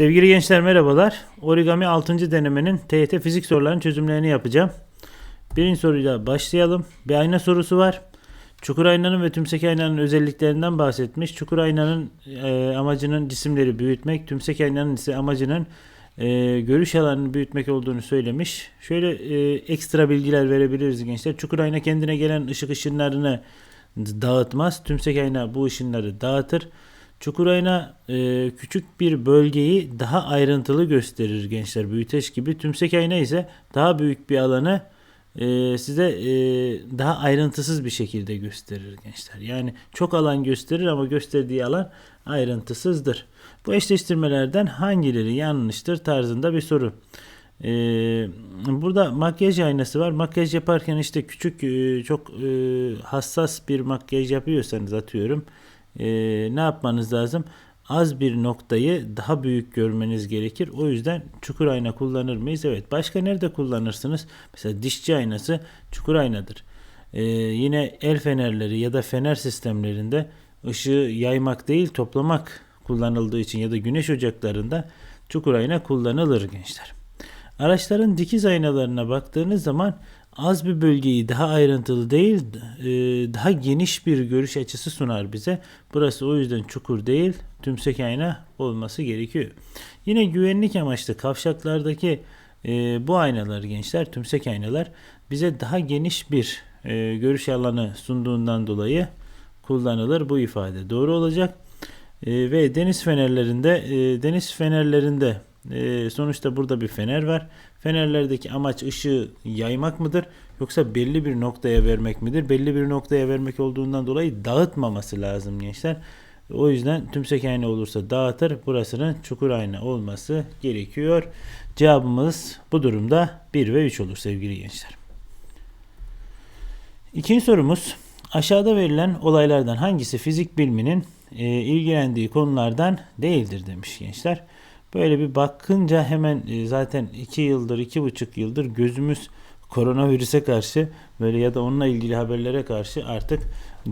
Sevgili gençler merhabalar. Origami 6. denemenin TYT fizik sorularının çözümlerini yapacağım. Birinci soruyla başlayalım. Bir ayna sorusu var. Çukur aynanın ve tümsek aynanın özelliklerinden bahsetmiş. Çukur aynanın e, amacının cisimleri büyütmek, tümsek aynanın ise amacının e, görüş alanını büyütmek olduğunu söylemiş. Şöyle e, ekstra bilgiler verebiliriz gençler. Çukur ayna kendine gelen ışık ışınlarını dağıtmaz. Tümsek ayna bu ışınları dağıtır. Çukur ayna e, küçük bir bölgeyi daha ayrıntılı gösterir gençler büyüteç gibi. Tümsek ayna ise daha büyük bir alanı e, size e, daha ayrıntısız bir şekilde gösterir gençler. Yani çok alan gösterir ama gösterdiği alan ayrıntısızdır. Bu eşleştirmelerden hangileri yanlıştır tarzında bir soru. Ee, burada makyaj aynası var. Makyaj yaparken işte küçük e, çok e, hassas bir makyaj yapıyorsanız atıyorum e, ne yapmanız lazım? Az bir noktayı daha büyük görmeniz gerekir. O yüzden çukur ayna kullanır mıyız? Evet. Başka nerede kullanırsınız? Mesela dişçi aynası çukur aynadır. E, yine el fenerleri ya da fener sistemlerinde ışığı yaymak değil toplamak kullanıldığı için ya da güneş ocaklarında çukur ayna kullanılır gençler. Araçların dikiz aynalarına baktığınız zaman az bir bölgeyi daha ayrıntılı değil e, daha geniş bir görüş açısı sunar bize. Burası o yüzden çukur değil tümsek ayna olması gerekiyor. Yine güvenlik amaçlı kavşaklardaki e, bu aynalar gençler tümsek aynalar bize daha geniş bir e, görüş alanı sunduğundan dolayı kullanılır bu ifade doğru olacak. ve deniz fenerlerinde deniz fenerlerinde sonuçta burada bir fener var. Fenerlerdeki amaç ışığı yaymak mıdır yoksa belli bir noktaya vermek midir? Belli bir noktaya vermek olduğundan dolayı dağıtmaması lazım gençler. O yüzden tümsek ayna olursa dağıtır. Burasının çukur ayna olması gerekiyor. Cevabımız bu durumda 1 ve 3 olur sevgili gençler. İkinci sorumuz. Aşağıda verilen olaylardan hangisi fizik biliminin e, ilgilendiği konulardan değildir demiş gençler. Böyle bir bakınca hemen e, zaten 2 yıldır, 2,5 yıldır gözümüz koronavirüse karşı böyle ya da onunla ilgili haberlere karşı artık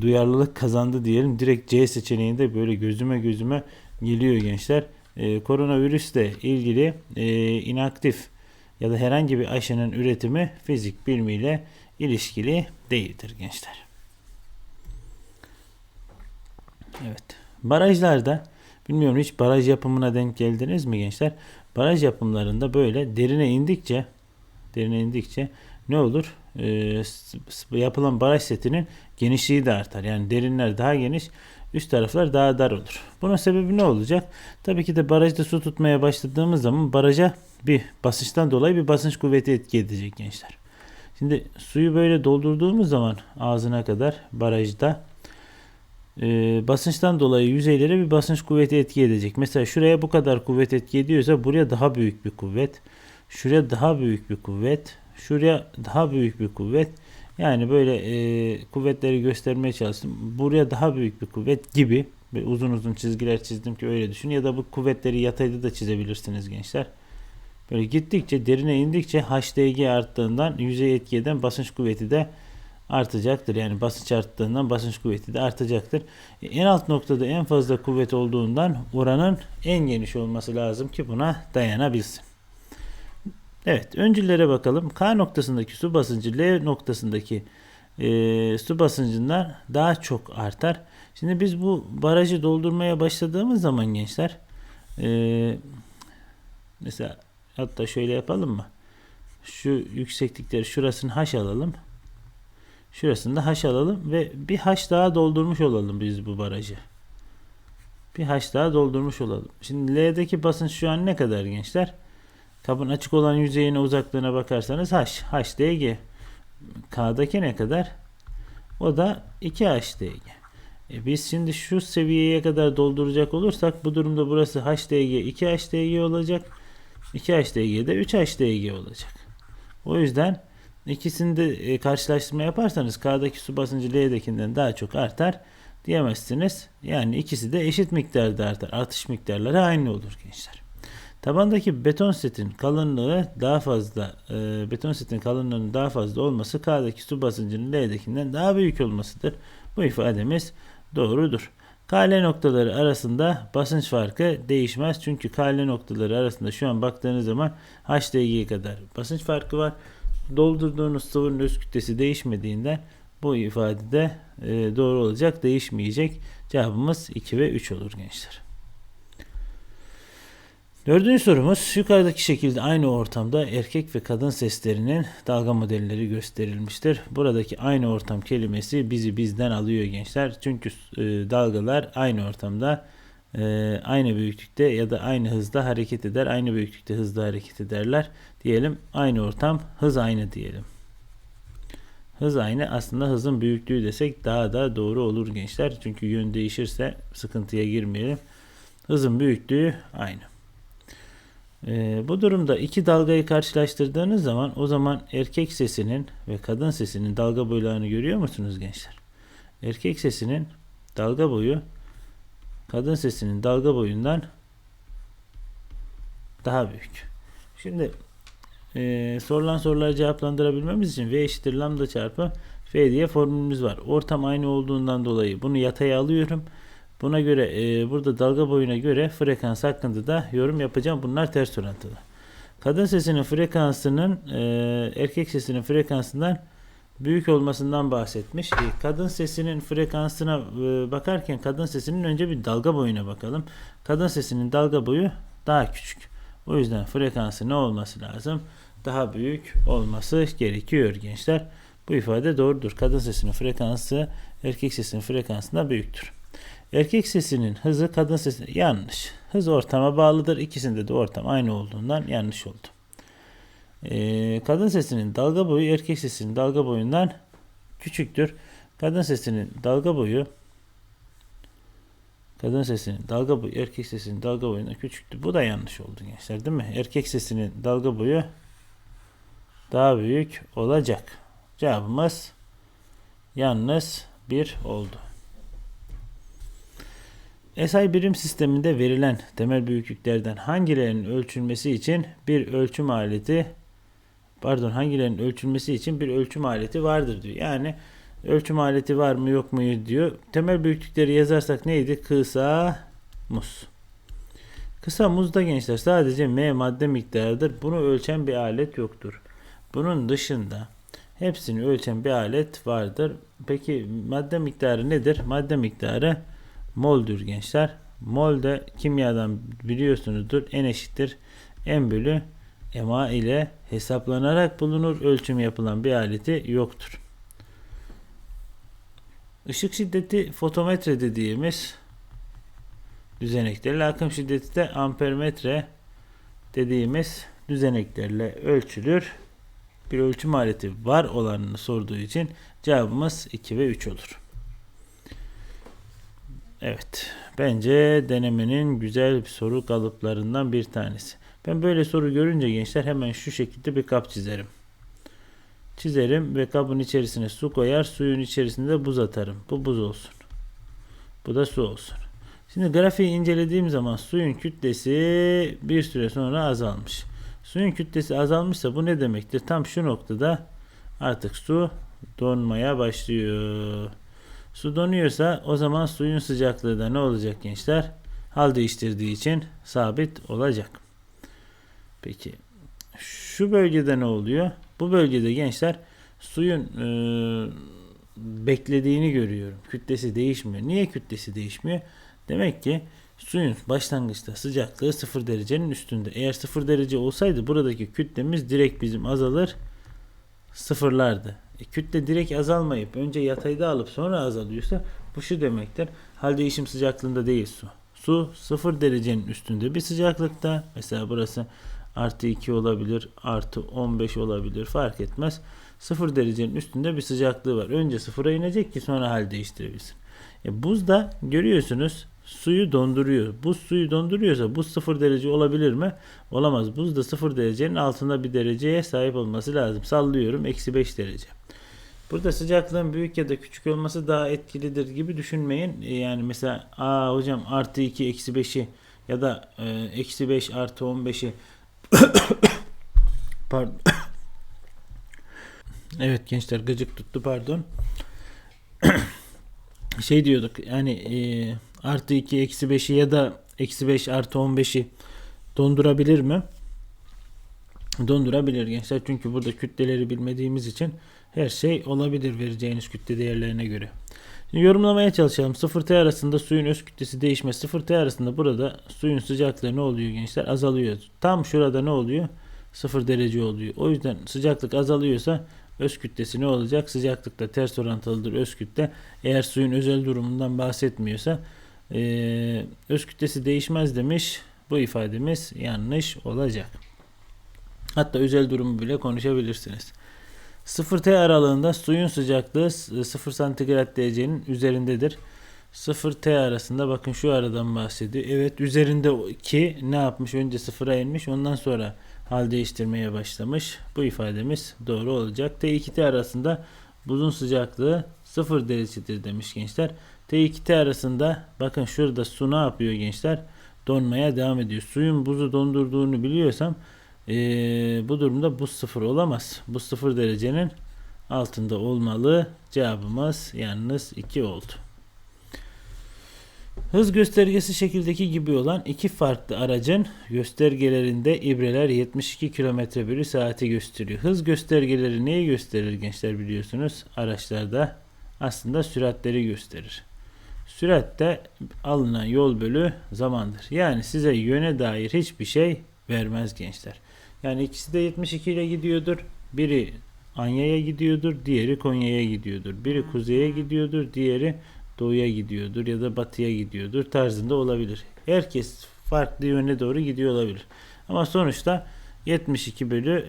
duyarlılık kazandı diyelim. Direkt C seçeneğinde böyle gözüme gözüme geliyor gençler. Ee, koronavirüsle ilgili e, inaktif ya da herhangi bir aşının üretimi fizik bilimiyle ilişkili değildir gençler. Evet. Barajlarda Bilmiyorum hiç baraj yapımına denk geldiniz mi gençler? Baraj yapımlarında böyle derine indikçe derine indikçe ne olur? Ee, yapılan baraj setinin genişliği de artar. Yani derinler daha geniş, üst taraflar daha dar olur. Bunun sebebi ne olacak? Tabii ki de barajda su tutmaya başladığımız zaman baraja bir basınçtan dolayı bir basınç kuvveti etki edecek gençler. Şimdi suyu böyle doldurduğumuz zaman ağzına kadar barajda e, basınçtan dolayı yüzeylere bir basınç kuvveti etki edecek. Mesela şuraya bu kadar kuvvet etki ediyorsa buraya daha büyük bir kuvvet. Şuraya daha büyük bir kuvvet. Şuraya daha büyük bir kuvvet. Yani böyle e, kuvvetleri göstermeye çalıştım. Buraya daha büyük bir kuvvet gibi. Böyle uzun uzun çizgiler çizdim ki öyle düşün. Ya da bu kuvvetleri yatayda da çizebilirsiniz gençler. Böyle gittikçe derine indikçe HDG arttığından yüzey etki eden basınç kuvveti de artacaktır. Yani basınç arttığından basınç kuvveti de artacaktır. En alt noktada en fazla kuvvet olduğundan oranın en geniş olması lazım ki buna dayanabilsin. Evet öncüllere bakalım. K noktasındaki su basıncı L noktasındaki e, su basıncından daha çok artar. Şimdi biz bu barajı doldurmaya başladığımız zaman gençler e, mesela hatta şöyle yapalım mı? Şu yükseklikleri şurasını H alalım. Şurasını da haş alalım ve bir haş daha doldurmuş olalım biz bu barajı. Bir haş daha doldurmuş olalım. Şimdi L'deki basınç şu an ne kadar gençler? Kabın açık olan yüzeyine uzaklığına bakarsanız h. HDG. K'daki ne kadar? O da 2 HDG. E biz şimdi şu seviyeye kadar dolduracak olursak bu durumda burası 2 HDG olacak. 2 HDG de 3 HDG olacak. O yüzden İkisini de e, karşılaştırma yaparsanız K'daki su basıncı L'dekinden daha çok artar diyemezsiniz. Yani ikisi de eşit miktarda artar. Artış miktarları aynı olur gençler. Tabandaki beton setin kalınlığı daha fazla, e, beton setin kalınlığının daha fazla olması K'daki su basıncının L'dekinden daha büyük olmasıdır. Bu ifademiz doğrudur. KL noktaları arasında basınç farkı değişmez. Çünkü KL noktaları arasında şu an baktığınız zaman HDG kadar basınç farkı var. Doldurduğunuz sıvının öz kütlesi değişmediğinden bu ifadede e, doğru olacak, değişmeyecek. Cevabımız 2 ve 3 olur gençler. Dördüncü sorumuz yukarıdaki şekilde aynı ortamda erkek ve kadın seslerinin dalga modelleri gösterilmiştir. Buradaki aynı ortam kelimesi bizi bizden alıyor gençler. Çünkü e, dalgalar aynı ortamda e, aynı büyüklükte ya da aynı hızda hareket eder. Aynı büyüklükte hızda hareket ederler. Diyelim aynı ortam hız aynı diyelim. Hız aynı aslında hızın büyüklüğü desek daha da doğru olur gençler. Çünkü yön değişirse sıkıntıya girmeyelim. Hızın büyüklüğü aynı. Ee, bu durumda iki dalgayı karşılaştırdığınız zaman o zaman erkek sesinin ve kadın sesinin dalga boylarını görüyor musunuz gençler? Erkek sesinin dalga boyu kadın sesinin dalga boyundan daha büyük. Şimdi e, sorulan soruları cevaplandırabilmemiz için V eşittir lambda çarpı F diye formülümüz var. Ortam aynı olduğundan dolayı bunu yataya alıyorum. Buna göre e, burada dalga boyuna göre frekans hakkında da yorum yapacağım. Bunlar ters orantılı. Kadın sesinin frekansının e, erkek sesinin frekansından büyük olmasından bahsetmiş. E, kadın sesinin frekansına e, bakarken kadın sesinin önce bir dalga boyuna bakalım. Kadın sesinin dalga boyu daha küçük. O yüzden frekansı ne olması lazım? Daha büyük olması gerekiyor gençler. Bu ifade doğrudur. Kadın sesinin frekansı erkek sesinin frekansından büyüktür. Erkek sesinin hızı kadın sesine yanlış. Hız ortama bağlıdır. İkisinde de ortam aynı olduğundan yanlış oldu. Ee, kadın sesinin dalga boyu erkek sesinin dalga boyundan küçüktür. Kadın sesinin dalga boyu kadın sesinin dalga boyu erkek sesinin dalga boyundan küçüktür. Bu da yanlış oldu gençler değil mi? Erkek sesinin dalga boyu daha büyük olacak. Cevabımız yalnız bir oldu. SI birim sisteminde verilen temel büyüklüklerden hangilerinin ölçülmesi için bir ölçüm aleti pardon hangilerinin ölçülmesi için bir ölçüm aleti vardır diyor. Yani ölçüm aleti var mı yok mu diyor. Temel büyüklükleri yazarsak neydi? Kısa muz. Kısa muzda gençler sadece M madde miktarıdır. Bunu ölçen bir alet yoktur. Bunun dışında hepsini ölçen bir alet vardır. Peki madde miktarı nedir? Madde miktarı moldür gençler. Mol de kimyadan biliyorsunuzdur. N eşittir. M bölü MA ile hesaplanarak bulunur. Ölçüm yapılan bir aleti yoktur. Işık şiddeti fotometre dediğimiz düzeneklerle akım şiddeti de ampermetre dediğimiz düzeneklerle ölçülür. Bir ölçüm aleti var olanını sorduğu için cevabımız 2 ve 3 olur. Evet. Bence denemenin güzel bir soru kalıplarından bir tanesi. Ben böyle soru görünce gençler hemen şu şekilde bir kap çizerim. Çizerim ve kabın içerisine su koyar. Suyun içerisinde de buz atarım. Bu buz olsun. Bu da su olsun. Şimdi grafiği incelediğim zaman suyun kütlesi bir süre sonra azalmış. Suyun kütlesi azalmışsa bu ne demektir? Tam şu noktada artık su donmaya başlıyor. Su donuyorsa o zaman suyun sıcaklığı da ne olacak gençler? Hal değiştirdiği için sabit olacak. Peki şu bölgede ne oluyor? Bu bölgede gençler suyun e, beklediğini görüyorum. Kütlesi değişmiyor. Niye kütlesi değişmiyor? Demek ki suyun başlangıçta sıcaklığı 0 derecenin üstünde. Eğer 0 derece olsaydı buradaki kütlemiz direkt bizim azalır sıfırlardı. E, kütle direkt azalmayıp önce yatayda alıp sonra azalıyorsa bu şu demektir. Hal değişim sıcaklığında değil su. Su 0 derecenin üstünde bir sıcaklıkta. Mesela burası artı 2 olabilir, artı 15 olabilir fark etmez. 0 derecenin üstünde bir sıcaklığı var. Önce sıfıra inecek ki sonra hal değiştirebilsin. E, buz da görüyorsunuz suyu donduruyor. Buz suyu donduruyorsa buz 0 derece olabilir mi? Olamaz. Buz da 0 derecenin altında bir dereceye sahip olması lazım. Sallıyorum eksi 5 derece. Burada sıcaklığın büyük ya da küçük olması daha etkilidir gibi düşünmeyin. E, yani mesela aa hocam artı 2 eksi 5'i ya da e, eksi 5 artı 15'i pardon evet gençler gıcık tuttu pardon şey diyorduk yani e, artı 2 eksi 5'i ya da eksi 5 artı 15'i dondurabilir mi? Dondurabilir gençler. Çünkü burada kütleleri bilmediğimiz için her şey olabilir vereceğiniz kütle değerlerine göre. Şimdi yorumlamaya çalışalım. 0T arasında suyun öz kütlesi değişmez. 0T arasında burada suyun sıcaklığı ne oluyor gençler? Azalıyor. Tam şurada ne oluyor? 0 derece oluyor. O yüzden sıcaklık azalıyorsa öz kütlesi ne olacak? Sıcaklıkla ters orantılıdır öz kütle. Eğer suyun özel durumundan bahsetmiyorsa eee, öz kütlesi değişmez demiş. Bu ifademiz yanlış olacak. Hatta özel durumu bile konuşabilirsiniz. 0T aralığında suyun sıcaklığı 0 santigrat derecenin üzerindedir. 0T arasında bakın şu aradan bahsediyor. Evet üzerindeki ne yapmış? Önce sıfıra inmiş ondan sonra hal değiştirmeye başlamış. Bu ifademiz doğru olacak. T2T arasında buzun sıcaklığı 0 derecedir demiş gençler. T2T arasında bakın şurada su ne yapıyor gençler? Donmaya devam ediyor. Suyun buzu dondurduğunu biliyorsam ee, bu durumda buz sıfır olamaz. Buz sıfır derecenin altında olmalı. Cevabımız yalnız 2 oldu. Hız göstergesi şekildeki gibi olan iki farklı aracın göstergelerinde ibreler 72 km bölü saati gösteriyor. Hız göstergeleri neyi gösterir gençler biliyorsunuz? Araçlarda aslında süratleri gösterir. Sürat de alınan yol bölü zamandır. Yani size yöne dair hiçbir şey vermez gençler. Yani ikisi de 72 ile gidiyordur. Biri Anya'ya gidiyordur, diğeri Konya'ya gidiyordur. Biri kuzeye gidiyordur, diğeri doğuya gidiyordur ya da batıya gidiyordur tarzında olabilir. Herkes farklı yöne doğru gidiyor olabilir. Ama sonuçta 72 bölü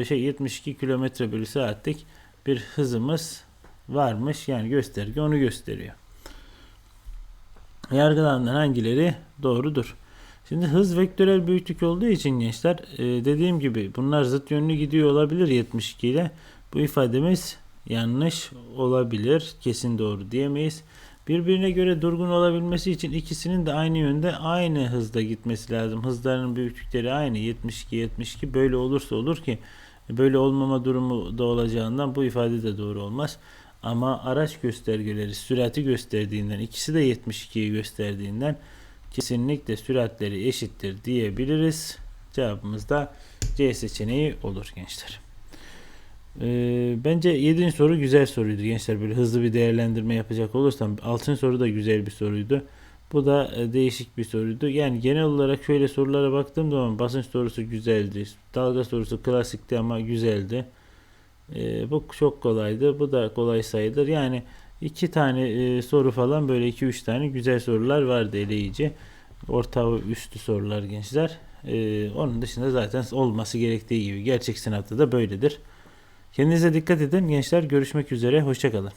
e, şey 72 kilometre bölü saatlik bir hızımız varmış. Yani gösterge onu gösteriyor. Yargılarından hangileri doğrudur? Şimdi hız vektörel büyüklük olduğu için gençler e, dediğim gibi bunlar zıt yönlü gidiyor olabilir 72 ile. Bu ifademiz yanlış olabilir. Kesin doğru diyemeyiz. Birbirine göre durgun olabilmesi için ikisinin de aynı yönde aynı hızda gitmesi lazım. Hızlarının büyüklükleri aynı 72 72 böyle olursa olur ki böyle olmama durumu da olacağından bu ifade de doğru olmaz. Ama araç göstergeleri sürati gösterdiğinden ikisi de 72'yi gösterdiğinden kesinlikle süratleri eşittir diyebiliriz. Cevabımız da C seçeneği olur gençler. Ee, bence 7. soru güzel soruydu gençler. Böyle hızlı bir değerlendirme yapacak olursam 6. soru da güzel bir soruydu. Bu da e, değişik bir soruydu. Yani genel olarak şöyle sorulara baktığım zaman basınç sorusu güzeldi. Dalga sorusu klasikti ama güzeldi. Ee, bu çok kolaydı. Bu da kolay sayılır. Yani iki tane e, soru falan böyle iki üç tane güzel sorular vardı eleyici. Orta üstü sorular gençler. Ee, onun dışında zaten olması gerektiği gibi. Gerçek sınavda da böyledir. Kendinize dikkat edin gençler. Görüşmek üzere. Hoşçakalın.